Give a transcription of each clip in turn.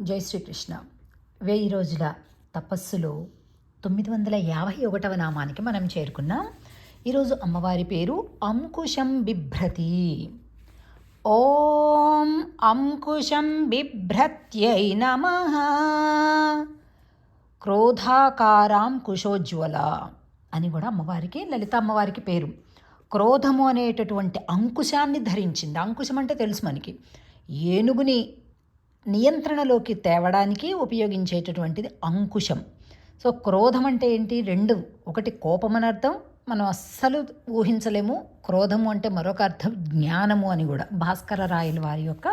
జై శ్రీకృష్ణ. వెయ్యి రోజుల తపస్సులో తొమ్మిది వందల యాభై ఒకటవ నామానికి మనం చేరుకున్నాం. ఈరోజు అమ్మవారి పేరు అంకుశం బిభ్రతి. ఓం అంకుశం బిభ్రత్యై నమ. క్రోధాకారాం కుశోజ్వల అని కూడా అమ్మవారికి లలిత అమ్మవారికి పేరు. క్రోధము అనేటటువంటి అంకుశాన్ని ధరించింది. అంకుశం అంటే తెలుసు మనకి. ఏనుగుని నియంత్రణలోకి తేవడానికి ఉపయోగించేటటువంటిది అంకుశం. సో క్రోధం అంటే ఏంటి? రెండు. ఒకటి కోపం అని అర్థం. మనం అస్సలు ఊహించలేము. క్రోధము అంటే మరొక అర్థం జ్ఞానము అని కూడా. భాస్కర రాయల వారి యొక్క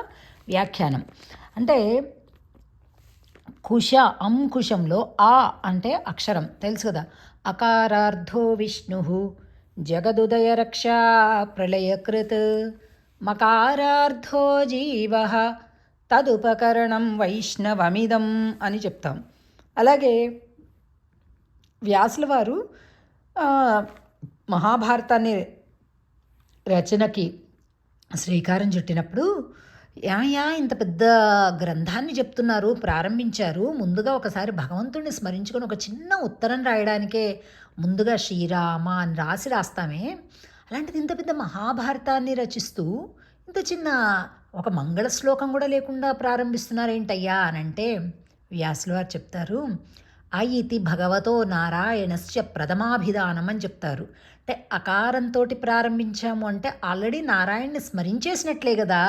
వ్యాఖ్యానం. అంటే కుశ అంకుశంలో ఆ అంటే అక్షరం. తెలుసు కదా? అకారార్థో విష్ణు జగదుదయ రక్ష ప్రళయకృత్ మకారార్థో జీవ తదుపకరణం వైష్ణవమిదం అని చెప్తాం. అలాగే వ్యాసుల వారు మహాభారతాన్ని రచనకి శ్రీకారం చుట్టినప్పుడు యా యా ఇంత పెద్ద గ్రంథాన్ని చెప్తున్నారు ప్రారంభించారు. ముందుగా ఒకసారి భగవంతుడిని స్మరించుకొని ఒక చిన్న ఉత్తరం రాయడానికే ముందుగా శ్రీరామ అని రాసి రాస్తామే. అలాంటిది ఇంత పెద్ద మహాభారతాన్ని రచిస్తూ ఇంత చిన్న ఒక మంగళ శ్లోకం కూడా లేకుండా ప్రారంభిస్తున్నారేంటయ్యా అని అంటే వ్యాసులు వారు చెప్తారు అయితి భగవతో నారాయణస్య ప్రథమాభిధానం అని చెప్తారు. అంటే అకారంతో ప్రారంభించాము అంటే ఆల్రెడీ నారాయణ్ని స్మరించేసినట్లే కదా.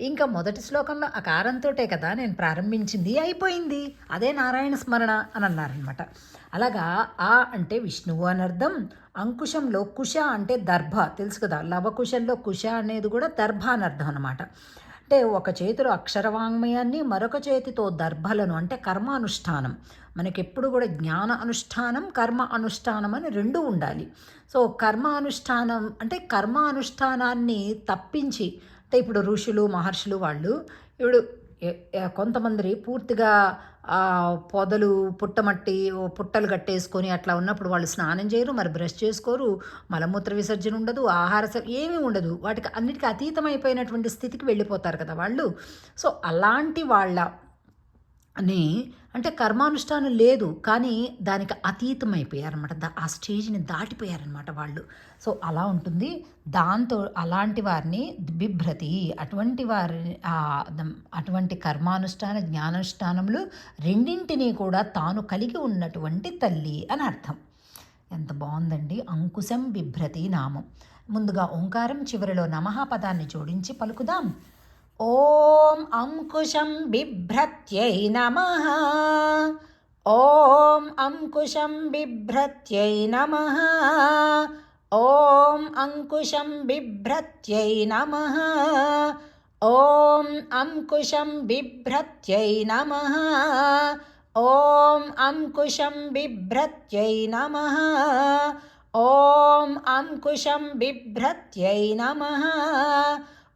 ఇంకా మొదటి శ్లోకంలో అకారంతోటే కదా నేను ప్రారంభించింది అయిపోయింది. అదే నారాయణ స్మరణ అని అన్నారనమాట అలాగా ఆ అంటే విష్ణువు అని అర్థం అంకుశంలో కుశ అంటే దర్భ. తెలుసు కదా లవకుశంలో కుశ అనేది కూడా దర్భ అని అర్థం అనమాట అంటే ఒక చేతిలో అక్షరవాంగ్మయాన్ని మరొక చేతితో దర్భలను అంటే కర్మానుష్ఠానం. మనకి ఎప్పుడు కూడా జ్ఞాన అనుష్ఠానం కర్మ అనుష్ఠానం అని రెండు ఉండాలి. సో కర్మ అనుష్ఠానం అంటే కర్మ అనుష్ఠానాన్ని తప్పించి అంటే ఇప్పుడు ఋషులు మహర్షులు వాళ్ళు ఇప్పుడు కొంతమంది పూర్తిగా పొదలు పుట్టమట్టి పుట్టలు కట్టేసుకొని అట్లా ఉన్నప్పుడు వాళ్ళు స్నానం చేయరు మరి బ్రష్ చేసుకోరు మలమూత్ర విసర్జన ఉండదు ఆహార ఏమీ ఉండదు. వాటికి అన్నిటికీ అతీతమైపోయినటువంటి స్థితికి వెళ్ళిపోతారు కదా వాళ్ళు. సో అలాంటి వాళ్ళ అని అంటే కర్మానుష్ఠానం లేదు కానీ దానికి అతీతం అయిపోయారనమాట ఆ స్టేజ్ని దాటిపోయారనమాట వాళ్ళు. సో అలా ఉంటుంది. దాంతో అలాంటి వారిని బిభ్రతి అటువంటి వారి అటువంటి కర్మానుష్ఠాన జ్ఞానానుష్ఠానములు రెండింటినీ కూడా తాను కలిగి ఉన్నటువంటి తల్లి అని అర్థం. ఎంత బాగుందండి. అంకుశం బిభ్రతి నామం. ముందుగా ఓంకారం చివరిలో నమః పదాన్ని జోడించి పలుకుదాం. ॐ अङ्कुशं बिभ्रत्यै नमः। ॐ अङ्कुशं बिभ्रत्यै नमः। ॐ अङ्कुशं बिभ्रत्यै नमः। ॐ अङ्कुशं बिभ्रत्यै नमः। ॐ अङ्कुशं बिभ्रत्यै नमः। ॐ अङ्कुशं बिभ्रत्यै नमः।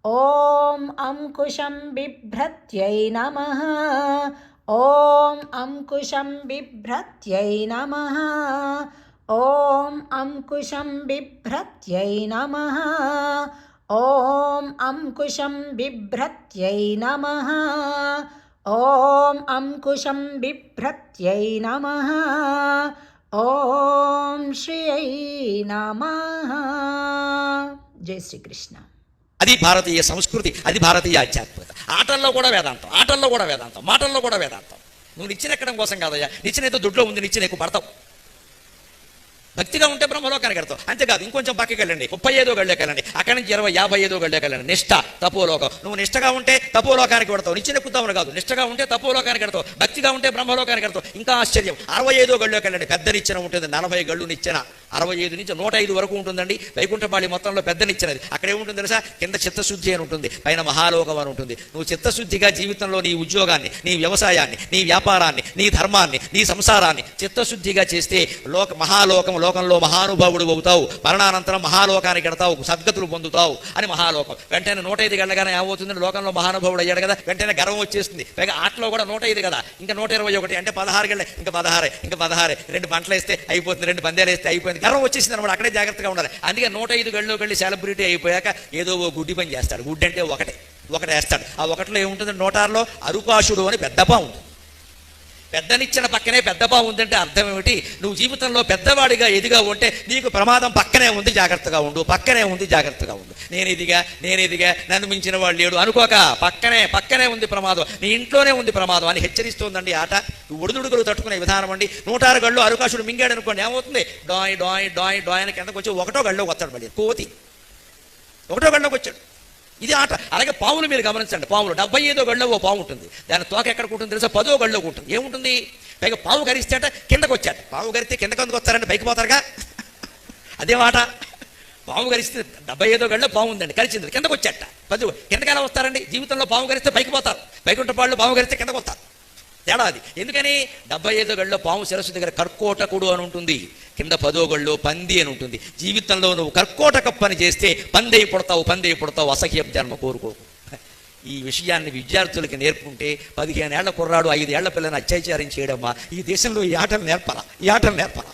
ॐ अङ्कुशं बिभ्रत्यै नमः ॐ अङ्कुशं बिभ्रत्यै नमः ॐ अङ्कुशं बिभ्रत्यै नमः ॐ अङ्कुशं बिभ्रत्यै नमः ॐ अङ्कुशं बिभ्रत्यै नमः ॐ श्रियै नमः जय श्रीकृष्ण అది భారతీయ సంస్కృతి అది భారతీయ ఆధ్యాత్మికత. ఆటల్లో కూడా వేదాంతం ఆటల్లో కూడా వేదాంతం మాటల్లో కూడా వేదాంతం. నువ్వు నిచ్చినెక్కడం కోసం కాదయ్యా నిచ్చినైతే దొడ్లో ఉంది నిచ్చిన ఎక్కువ పడతావు. భక్తిగా ఉంటే బ్రహ్మలోకానికి వెళ్తావు అంతేకాదు ఇంకొంచెం పక్కకి వెళ్ళండి. ముప్పై ఐదో గళ్ళకి వెళ్ళండి. అక్కడి నుంచి ఇరవై యాభై ఐదో గళ్ళకి వెళ్ళండి. నిష్ఠ తపోలోకం. నువ్వు నిష్టగా ఉంటే తపోలోకానికి వెడతావు నిచ్చిన ఎక్కుతావు కాదు. నిష్టగా ఉంటే తపోలోకానికి వెడతావు భక్తిగా ఉంటే బ్రహ్మలోకానికి వెడతావు ఇంకా ఆశ్చర్యం. అరవై ఐదో గళ్ళకి వెళ్ళండి. పెద్ద నిచ్చెన ఉంటుంది. నలభై గళ్ళు నిచ్చెన. అరవై ఐదు నుంచి నూట ఐదు వరకు ఉంటుందండి. వైకుంఠపాళి మొత్తంలో పెద్ద నిచ్చినది. అక్కడ ఏముంటుంది తెలుసా? కింద చిత్తశుద్ధి అని ఉంటుంది. పైన మహాలోకం అని ఉంటుంది. నువ్వు చిత్తశుద్ధిగా జీవితంలో నీ ఉద్యోగాన్ని నీ వ్యవసాయాన్ని నీ వ్యాపారాన్ని నీ ధర్మాన్ని నీ సంసారాన్ని చిత్తశుద్ధిగా చేస్తే లోక మహాలోకం లోకంలో మహానుభావుడు అవుతావు. మరణానంతరం మహాలోకానికి ఎడతావు. సద్గతులు పొందుతావు అని మహాలోకం. వెంటనే నూట ఐదు గంటగానే ఏమవుతుంది లోకంలో మహానుభావుడు అయ్యాడు కదా. వెంటనే గర్వం వచ్చేస్తుంది పైగా ఆటలో కూడా నూట ఐదు కదా. ఇంకా నూట ఇరవై ఒకటి. అంటే పదహారు గంటలే ఇంకా పదహారే. ఇంకా పదహారే. రెండు పంటలు వేస్తే అయిపోతుంది. రెండు పందేలు వేస్తే అయిపోయింది. గర్వం వచ్చేసింది అనమాట అక్కడే జాగ్రత్తగా ఉండాలి. అందుకే నూట ఐదు గళ్ళలోకి వెళ్ళి సెలబ్రిటీ అయిపోయాక ఏదో ఓ గుడ్డి పని చేస్తాడు. గుడ్డి అంటే ఒకటే. ఒకటి వేస్తాడు. ఆ ఒకటిలో ఏముంటుంది? నోటార్లో అరుపాశుడు అని పెద్ద ఉంటుంది. పెద్దనిచ్చిన పక్కనే పెద్ద ఉందంటే అర్థం ఏమిటి? నువ్వు జీవితంలో పెద్దవాడిగా ఎదిగా ఉంటే నీకు ప్రమాదం పక్కనే ఉంది జాగ్రత్తగా ఉండు. పక్కనే ఉంది జాగ్రత్తగా ఉండు. నేను ఇదిగా నేను ఇదిగా నన్ను మించిన వాడు లేడు. అనుకోక పక్కనే పక్కనే ఉంది ప్రమాదం. నీ ఇంట్లోనే ఉంది ప్రమాదం అని హెచ్చరిస్తోందండి ఆట. ఒడిదుడుగులు తట్టుకునే విధానం అండి. నూటారు గళ్ళు అరుకాశుడు మింగాడు అనుకోండి ఏమవుతుంది? డాయ్ డాయ్ డాయ్ డాయ్ అని కిందకు వచ్చి ఒకటో గళ్ళలోకి వస్తాడు మళ్ళీ. కోతి. ఒకటో గళ్ళకి వచ్చాడు. ఇది ఆట. అలాగే పాములు మీరు గమనించండి. పాములు డెబ్బై ఐదో గడిలో ఓ పాము ఉంటుంది. దాని తోక ఎక్కడ ఉంటుంది తెలుసా? పదో గడిలో ఉంటుంది ఏముంటుంది? పైగా పాము గరిస్తేట కిందకు వచ్చాట పాము గరిస్తే కిందకు అందుకు వస్తారంటే పైకి పోతారుగా? అదే ఆట పాము గరిస్తే డెబ్బై ఐదో గడిలో పాము ఉందండి. కలిసింది కిందకు వచ్చాట. పది కిందకి ఎలా వస్తారండి? జీవితంలో పాము గరిస్తే పైకి పోతారు. పైకుంట పాళ్ళు పాము గరిస్తే కిందకు వస్తారు. తేడా అది. ఎందుకని? డెబ్బై ఐదో గళ్ళలో పాము శిరస్సు దగ్గర కర్కోటకుడు అని ఉంటుంది. కింద పదో గళ్ళలో పంది అని ఉంటుంది. జీవితంలో నువ్వు కర్కోటక పని చేస్తే పంది పుడతావు పంది పుడతావు అసహ్యం జన్మ కోరుకోకు ఈ విషయాన్ని విద్యార్థులకి నేర్పుకుంటే పదిహేనేళ్ళ కుర్రాడు ఐదేళ్ళ పిల్లని అత్యాచారం చేయడమ్మా. ఈ దేశంలో ఈ ఆటలు నేర్పరా ఈ ఆటలు నేర్పరా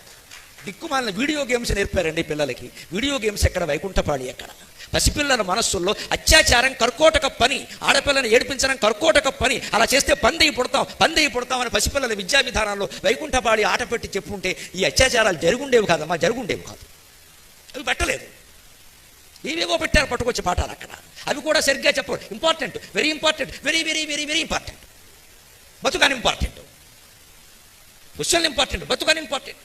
దిక్కుమాలిన వీడియో గేమ్స్ నేర్పారండి పిల్లలకి. వీడియో గేమ్స్ ఎక్కడ? వైకుంఠపాడి ఎక్కడ? పసిపిల్లల మనస్సుల్లో అత్యాచారం కర్కోటక పని ఆడపిల్లని ఏడిపించడం కర్కోటక పని అలా చేస్తే పందెయి పుడతాం పందెయ్యి పుడతాం అని పసిపిల్లల విద్యా విధానాల్లో వైకుంఠపాడి ఆట పెట్టి చెప్పుంటే ఈ అత్యాచారాలు జరుగుండేవి కాదమ్మా జరుగుండేవి కాదు. అవి పెట్టలేదు. ఏవేవో పెట్టారు పట్టుకొచ్చే పాఠాలు అక్కడ. అవి కూడా సరిగ్గా చెప్పరు important very important very very very very important. బతుకాని important. Question important బతుకాని ఇంపార్టెంట్.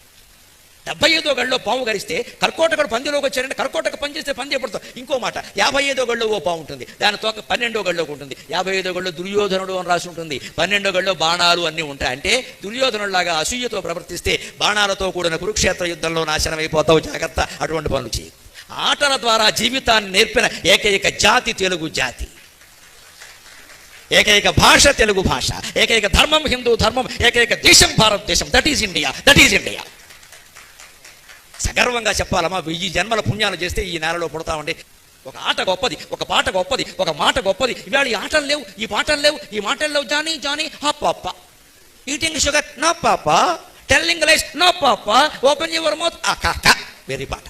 డెబ్బై ఐదో గడిలో పాము గరిస్తే కర్కోటకుడు పందిలోకి వచ్చారంటే కర్కోటక పనిచేస్తే పంది ఎప్పుడు ఇంకో మాట యాభై ఐదో గడిలో ఓ పాము ఉంటుంది. దాని తోక పన్నెండో గడిలోకి ఉంటుంది. యాభై ఐదో గడిలో దుర్యోధనుడు అని రాసి ఉంటుంది. పన్నెండో గడిలో బాణాలు అన్నీ ఉంటాయి. అంటే దుర్యోధనులాగా అసూయతో ప్రవర్తిస్తే బాణాలతో కూడిన కురుక్షేత్ర యుద్ధంలో నాశనం అయిపోతావు. జాగ్రత్త అటువంటి పనులు చేయి. ఆటల ద్వారా జీవితాన్ని నేర్పిన ఏకైక జాతి తెలుగు జాతి. ఏకైక భాష తెలుగు భాష. ఏకైక ధర్మం హిందూ ధర్మం. ఏకైక దేశం భారతదేశం. That is India that is India సగర్వంగా చెప్పాలమ్మా వెయ్యి జన్మల పుణ్యాలు చేస్తే ఈ నేలలో పుడతామండి. ఒక ఆట గొప్పది ఒక పాట గొప్పది ఒక మాట గొప్పది. ఇవాళ ఈ ఆటలు లేవు ఈ పాటలు లేవు ఈ మాటలు లేవు. జానీ జానీ హా పాప eating sugar no papa telling lies no papa open your mouth ఆ కాక వెరీ పాట.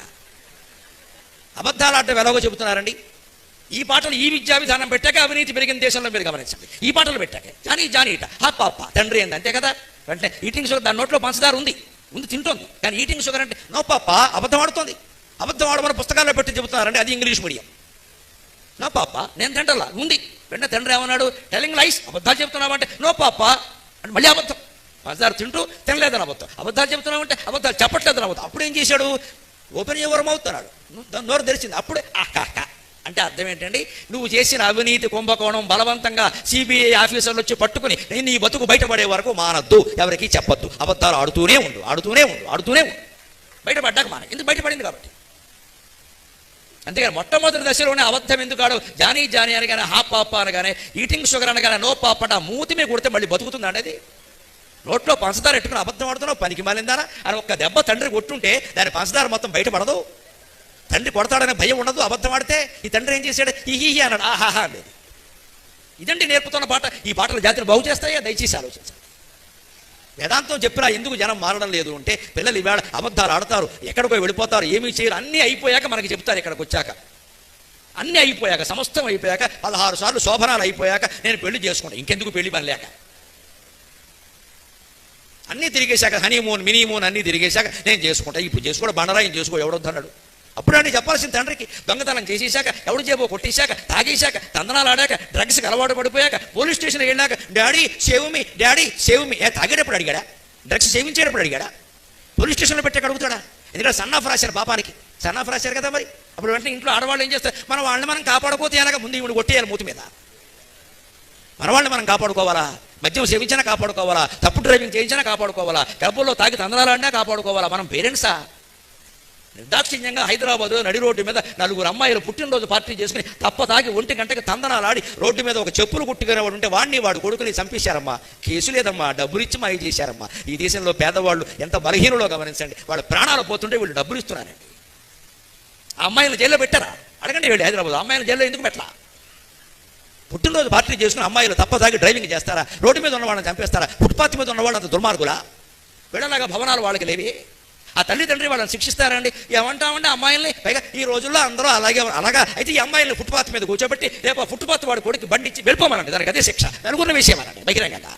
అబద్ధాలు ఆడటం ఎలాగో చెబుతున్నారండి? ఈ పాటలు ఈ విద్యా విధానం పెట్టాక అవినీతి పెరిగిన దేశంలో మీరు గమనించండి. ఈ పాటలు పెట్టాక. జానీ జానీ ఇట హా పాప తండ్రి ఏంది? అంతే కదా? వెంటనే ఈటింగ్ షుగర్ దాని నోట్లో పంచదారు ఉంది. ఉంది తింటోంది. కానీ ఈటింగ్ షుగర్ అంటే నో పాప అబద్ధం ఆడుతోంది. అబద్ధం ఆడమని పుస్తకాల్లో పెట్టి చెబుతున్నారంటే అది ఇంగ్లీష్ మీడియం. నో పాప నేను తింటలా ఉంది. వెంటనే తండ్రి ఏమన్నాడు టెలింగ్ లైస్ అబద్ధాలు చెప్తున్నావు అంటే నో పాప అంటే మళ్ళీ అబద్ధం. పంచదార తింటూ తినలేదని అబద్ధం. అబద్ధాలు చెప్తున్నావు అంటే అబద్ధాలు చెప్పట్లేదని అబద్ధం. అప్పుడు ఏం చేశాడు? ఓపెన్ ఎవరం అవుతున్నాడు దాని నోరు తెరిచింది. అప్పుడే ఆకాక అంటే అర్థం ఏంటండి? నువ్వు చేసిన అవినీతి కుంభకోణం బలవంతంగా సిబిఐ ఆఫీసర్లు వచ్చి పట్టుకుని నీ బతుకు బయటపడే వరకు మానద్దు. ఎవరికి చెప్పొద్దు. అబద్ధాలు ఆడుతూనే ఉండు ఆడుతూనే ఉండు ఆడుతూనే ఉండు. బయటపడ్డాక మాన ఎందుకు బయటపడింది కాబట్టి? అంతేగాని మొట్టమొదటి దశలోనే అబద్ధం ఎందుకు ఆడు జానీ జానీ అనగానే హా పాప అనగానే ఈటింగ్ షుగర్ అనగానే నో పాప అంటే మూతి మీద కొడితే మళ్ళీ బతుకుతుంది అనేది నోట్లో పంచదార ఎట్టుకుని అబద్ధం ఆడుతున్నావు? పనికి మాలిందారా అని ఒక్క దెబ్బ తండ్రి కొట్టుంటే దాని పంచదార మొత్తం బయటపడదు. తండ్రి కొడతాడనే భయం ఉండదు అబద్ధం ఆడితే ఈ తండ్రి ఏం చేశాడు? ఈ హి అన్నాడు. ఆహాహా అనేది ఇదండి నేర్పుతున్న పాట. ఈ పాటలు జాతిని బాగు చేస్తాయా? దయచేసి ఆలోచించాలి వేదాంతం చెప్పినా ఎందుకు జనం మారడం లేదు అంటే పిల్లలు ఇవాళ అబద్ధాలు ఆడతారు ఎక్కడికో వెళ్ళిపోతారు ఏమీ చేయరు. అన్నీ అయిపోయాక మనకి చెప్తారు ఇక్కడికి వచ్చాక. అన్నీ అయిపోయాక సమస్తం అయిపోయాక పదహారు సార్లు శోభనాలు అయిపోయాక నేను పెళ్ళి చేసుకుంటాను ఇంకెందుకు పెళ్ళి పని లేక? అన్నీ తిరిగేశాక హనీమూన్ మినీమూన్ అన్నీ తిరిగేశాక నేను చేసుకుంటా. ఇప్పుడు చేసుకోవడం బండరాయం చేసుకో ఎవడొద్దన్నాడు? అప్పుడు అని చెప్పాల్సిన తండ్రికి. దొంగతనం చేసేశాక ఎవడు చేబో కొట్టేశాక తాగేశాక తందనాలు ఆడాక డ్రగ్స్కి అలవాటు పడిపోయాక పోలీస్ స్టేషన్ వెళ్ళాక daddy save me daddy save me ఏ తాగేటప్పుడు అడిగాడా? డ్రగ్స్ సేవించేటప్పుడు అడిగాడా? పోలీస్ స్టేషన్లో పెట్టాక అడుగుతాడా? ఎందుకంటే సన్ ఆఫ్ రాశారు పాపానికి. సన్ ఆఫ్ రాశారు కదా మరి. అప్పుడు వెంటనే ఇంట్లో ఆడవాళ్ళు ఏం చేస్తారు? మనం వాళ్ళని మనం కాపాడుకోతే ఎలాగ ముందు ఇవి కొట్టేయాలి మూతి మీద? మనవాళ్ళని మనం కాపాడుకోవాలా? మద్యం సేవించినా కాపాడుకోవాలా? తప్పు డ్రైవింగ్ చేయించినా కాపాడుకోవాలా? గబ్బుల్లో తాగి తందనాలన్నా కాపాడుకోవాలా? మనం పేరెంట్సా? నిర్దాక్షిణ్యంగా హైదరాబాద్ నడి రోడ్డు మీద నలుగురు అమ్మాయిలు పుట్టినరోజు పార్టీ చేసుకుని తప్ప తాగి ఒంటి గంటకి తందనాలు ఆడి రోడ్డు మీద ఒక చెప్పులు కుట్టుకునేవాడు ఉంటే వాడిని వాడు కొడుకుని చంపేశారమ్మా. కేసు లేదమ్మా. డబ్బులు ఇచ్చి మాయ చేశారమ్మా. ఈ దేశంలో పేదవాళ్ళు ఎంత బలహీనలో గమనించండి. వాళ్ళ ప్రాణాలు పోతుంటే వీళ్ళు డబ్బులు ఇస్తున్నారండి అమ్మాయిలు జైల్లో పెట్టారా? అడగండి వీళ్ళు హైదరాబాద్. అమ్మాయిలు జైల్లో ఎందుకు పెట్టలా? పుట్టినరోజు పార్టీ చేసుకుని అమ్మాయిలు తప్ప తాగి డ్రైవింగ్ చేస్తారా? రోడ్డు మీద ఉన్న వాళ్ళని చంపేస్తారా? ఫుట్పాత్ మీద ఉన్న వాళ్ళు అంత దుర్మార్గులా? వీళ్ళలాగా భవనాలు వాళ్ళకి లేవి? ఆ తల్లిదండ్రి వాళ్ళని శిక్షిస్తారండి. ఏమంటామండి అమ్మాయిల్ని? పైగా ఈ రోజుల్లో అందరూ అలాగే అలాగా అయితే ఈ అమ్మాయిల్ని ఫుట్పాత్ మీద కూర్చోబెట్టి రేపు ఆ ఫుట్పాత్ వాడు కొడుకు బండి ఇచ్చి వెళ్ళిపోమనండి. దానికి అదే శిక్ష. నలుగురిని వేసేయమనండి. బహిరంగంగా.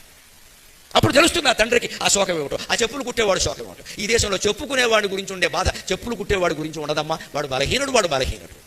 అప్పుడు తెలుస్తుంది ఆ తండ్రికి ఆ శోకం ఏమిటో. ఆ చెప్పులు కుట్టేవాడు శోకం ఏమిటో. ఈ దేశంలో చెప్పుకునేవాడి గురించి ఉండే బాధ చెప్పులు కుట్టేవాడి గురించి ఉండదమ్మా. వాడు బలహీనుడు వాడు బలహీనుడు.